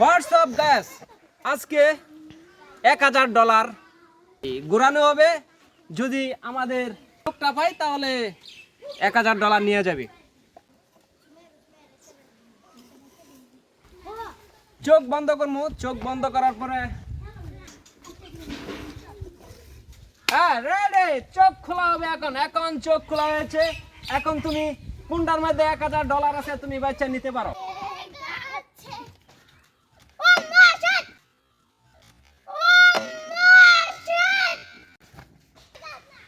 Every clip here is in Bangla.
হোয়াটসঅ্যাপ গ্যাস আজকে এক হাজার ডলার। ঘোরানো হবে। যদি আমাদের লোকটা পাই তাহলে এক হাজার ডলার নিয়ে যাবে। চোখ বন্ধ করব চোখ বন্ধ করার পরে। হ্যাঁ রেডি চোখ খোলা হবে এখন। এখন চোখ খোলা হয়েছে। এখন তুমি কুন্ডার মধ্যে এক হাজার ডলার আছে, তুমি বাচ্চা নিতে পারো।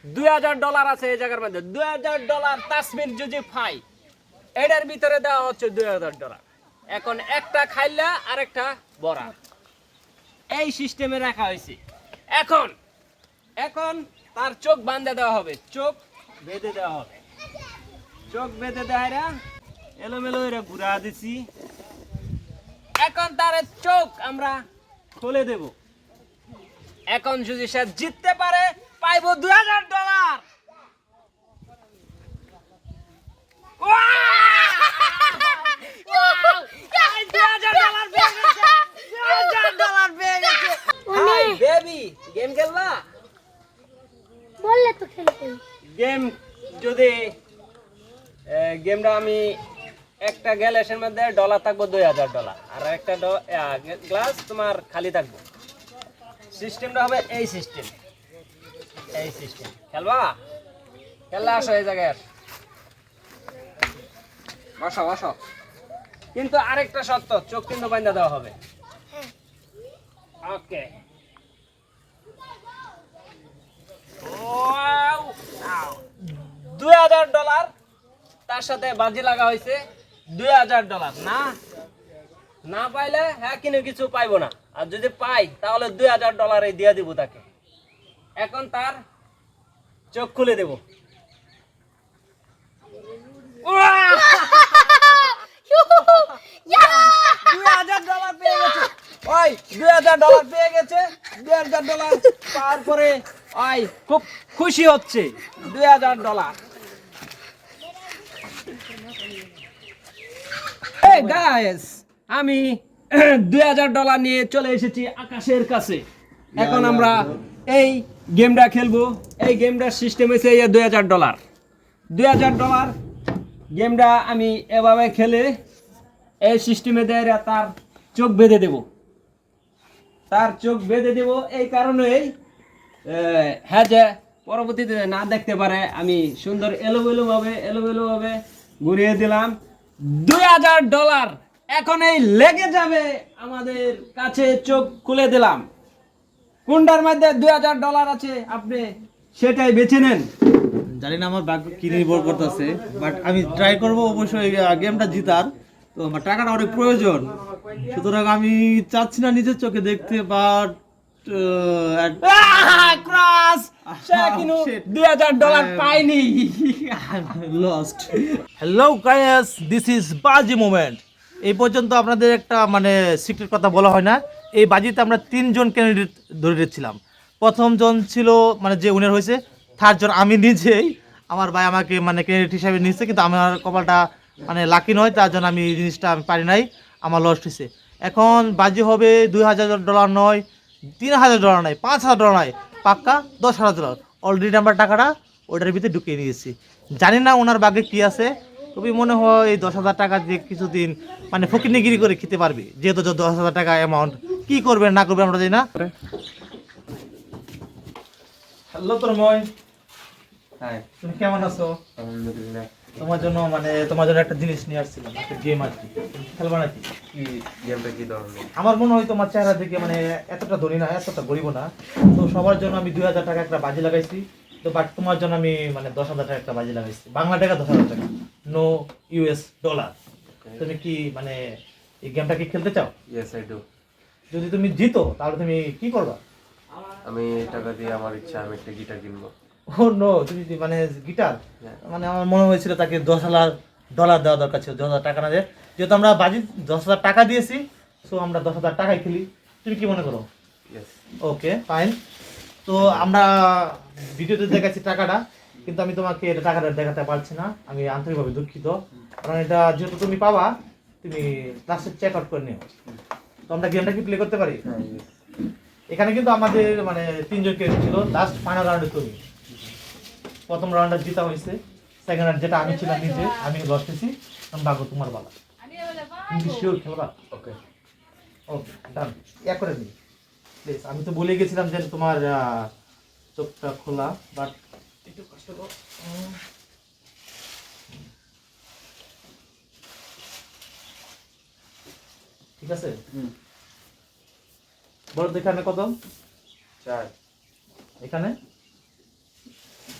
দুই হাজার ডলার আছে এই জায়গার মধ্যে। দুই হাজার ডলার তাসমির যদি ফাই। এটার ভিতরে দেওয়া হচ্ছে দুই হাজার ডলার। এখন একটা খাইলা, আরেকটা বড়া। এই সিস্টেমে রাখা হয়েছে। এখন এখন তার চোখ বাঁধে দেওয়া হবে। চোখ বেঁধে দেওয়া হবে। চোখ বেঁধে দেয়রা এলোমেলো এরা ঘুরা দিছি। এখন তার চোখ আমরা খুলে দেব। এখন যদি সে জিততে পারে। পাইবো দুই হাজার ডলার বেবি গেম খেলবা বললে তো খেলতে। গেম যদি গেমটা আমি একটা গ্যালাসের মধ্যে ডলার থাকব দুই হাজার ডলার। আর একটা গ্লাস তোমার খালি থাকব। সিস্টেমটা হবে এই সিস্টেম। এই সিস্টেম খেলবা? খেললে আসো এই জায়গায়। বসো বসো। কিন্তু আরেকটা শর্ত চোখ কিন্তু বান্ধা দেওয়া হবে। ওকে দুই হাজার ডলার তার সাথে বাজি লাগা হয়েছে। দুই হাজার ডলার না? না পাইলে হ্যাঁ কিনে কিছু পাইবো না। আর যদি পাই তাহলে দুই হাজার ডলারে দিয়ে দিব তাকে। এখন তার চোখ খুলে দেব। খুশি হচ্ছে। দুই হাজার ডলার আমি দুই হাজার ডলার নিয়ে চলে এসেছি আকাশের কাছে। এখন আমরা এই গেমটা খেলব। এই গেমটার সিস্টেম হয়েছে এই দুই হাজার ডলার দুই হাজার ডলার গেমটা আমি এভাবে খেলে এই সিস্টেমে দেয় তার চোখ বেঁধে দেব। তার চোখ বেঁধে দেব এই কারণেই হ্যাঁ যে পরবর্তীতে না দেখতে পারে, আমি সুন্দর এলোমেলো ভাবে এলোমেলো ভাবে ঘুরিয়ে দিলাম। দুই হাজার ডলার এখন এই লেগে যাবে আমাদের কাছে চোখ খুলে দিলাম। কোনটার মধ্যে দুই হাজার ডলার আছে আপনি সেটাই বেছে নেন। জানি না আমার ভাগ্য কি নির্ভর করতেছে বাট আমি ট্রাই করব অবশ্যই গেমটা জিতার। তো আমার টাকাটা অনেক প্রয়োজন। সুতরাং আমি চাচ্ছি না নিজের চোখে দেখতে but hello guys this is বাজি মোমেন্ট এই পর্যন্ত আপনাদের একটা মানে সিক্রেট কথা বলা হয় না। এই বাজিতে আমরা তিনজন ক্যান্ডিডেট ধরে রেখেছিলাম প্রথম জন ছিল মানে যে উইনার হয়েছে থার্ড জন আমি নিজেই। আমার ভাই আমাকে মানে ক্যান্ডিডেট হিসাবে নিয়েছে, কিন্তু আমার কপালটা মানে লাকি নয় তার জন্য আমি এই জিনিসটা আমি পারি নাই, আমার লস্ট হয়েছে। এখন বাজি হবে দুই হাজার ডলার নয়, তিন হাজার ডলার নয়, পাঁচ হাজার ডলার নয়, পাক্কা দশ হাজার ডলার অলরেডি আমরা টাকাটা ওটার ভিতরে ঢুকিয়ে নিয়েছি। জানি না ওনার বাগে কি আছে, তবে মনে হয় এই দশ হাজার টাকা দিয়ে কিছুদিন মানে ফকিরনিগিরি করে খেতে পারবে, যেহেতু দশ হাজার টাকা অ্যামাউন্ট কি করবে না করবে আমরা জানি না। হ্যালো তন্ময়। হ্যাঁ তুমি কেমন আছো? আলহামদুলিল্লাহ। তোমার জন্য মানে তোমার জন্য একটা জিনিস নিয়ে আসছিলাম একটা গেম আর কি। খেলবা নাকি? কি গেমটা কি ধরনের? আমার মনে হয় তোমার চেহারা দেখে মানে এতটা ধনী না এতটা গরিব না। তো সবার জন্য আমি দুই হাজার টাকা একটা বাজি লাগাইছি। তো বাট তোমার জন্য আমি মানে দশ হাজার টাকা একটা বাজি লাগাইছি। বাংলা টাকা দশ হাজার টাকা। নো ইউএস ডলার তুমি কি মানে এই গেমটা কি খেলতে চাও? ইয়েস আই ডু যদি তুমি জিতো তাহলে তুমি কি করবা? আমি টাকা দিয়ে আমার ইচ্ছা আমি একটা গিটার কিনবো। ও নো তুমি মানে গিটার? হ্যাঁ। মানে আমার মনে হয়েছিল তাকে দশ হাজার ডলার দেওয়া দরকার ছিল দশ হাজার টাকা না দিয়ে। যেহেতু আমরা বাজি দশ হাজার টাকা দিয়েছি সো আমরা দশ হাজার টাকাই খেলি। তুমি কি মনে করো? ইয়েস ওকে ফাইন তো আমরা ভিডিওতে দেখাচ্ছি টাকাটা কিন্তু আমি তোমাকে এটা টাকাটা দেখাতে পারছি না। আমি আন্তরিকভাবে দুঃখিত। কারণ এটা যেহেতু তুমি পাবা তুমি লাস্টে চেক আউট করে নিও। তো আমরা গেমটা কি প্লে করতে পারি? হ্যাঁ এখানে কিন্তু আমাদের মানে তিনজন ক্রেডিট ছিল। লাস্ট ফাইনাল রাউন্ডে তুমি প্রথম রাউন্ডে জিতা হয়েছে। সেকেন্ড রাউন্ড যেটা আমি ছিলাম নিজে আমি লস হয়েছি এখন বাগো তোমার বালা তুমি কি শিওর খেলবা? ওকে ওকে ডান এক করে দিই প্লিজ আমি তো বলে গেছিলাম যে তোমার চোখটা খোলা বাট একটু কষ্ট করো। ঠিক আছে? বলো তো এখানে কত? চার। এখানে?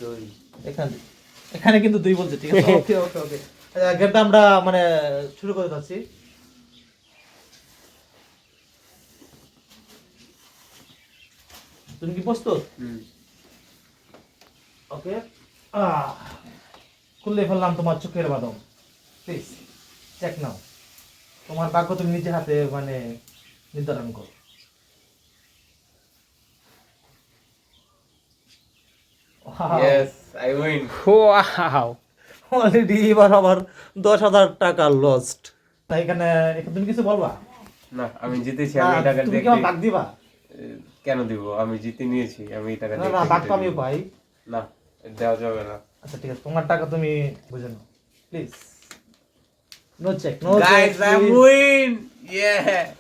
দুই। এখানে। এখানে কিন্তু দুই বলছে ঠিক আছে? ওকে ওকে ওকে। গেমটা আমরা মানে শুরু করে যাচ্ছি তুমি কি প্রস্তুত? ওকে। খুললে ফেললাম তোমার চোখের বাদম। প্লিজ চেক নাও তোমার ভাগ্য তুমি নিজে হাতে মানে নির্ধারণ করো। Yes I win wow already এবার আবার দশ হাজার টাকা লস্ট তাই এখানে এখানে তুমি কিছু বলবা? না আমি জিতেছি আমি এই টাকা ভাগ দিবা? কেন দিব? আমি জিতে নিয়েছি আমি এই টাকা না দিয়ে না কেটে ভাগ তো আমিও পাই। না দেওয়া যাবে না। আচ্ছা ঠিক আছে তোমার টাকা তুমি বুঝে নাও। Please No check. No Guys, check, I win. Yeah.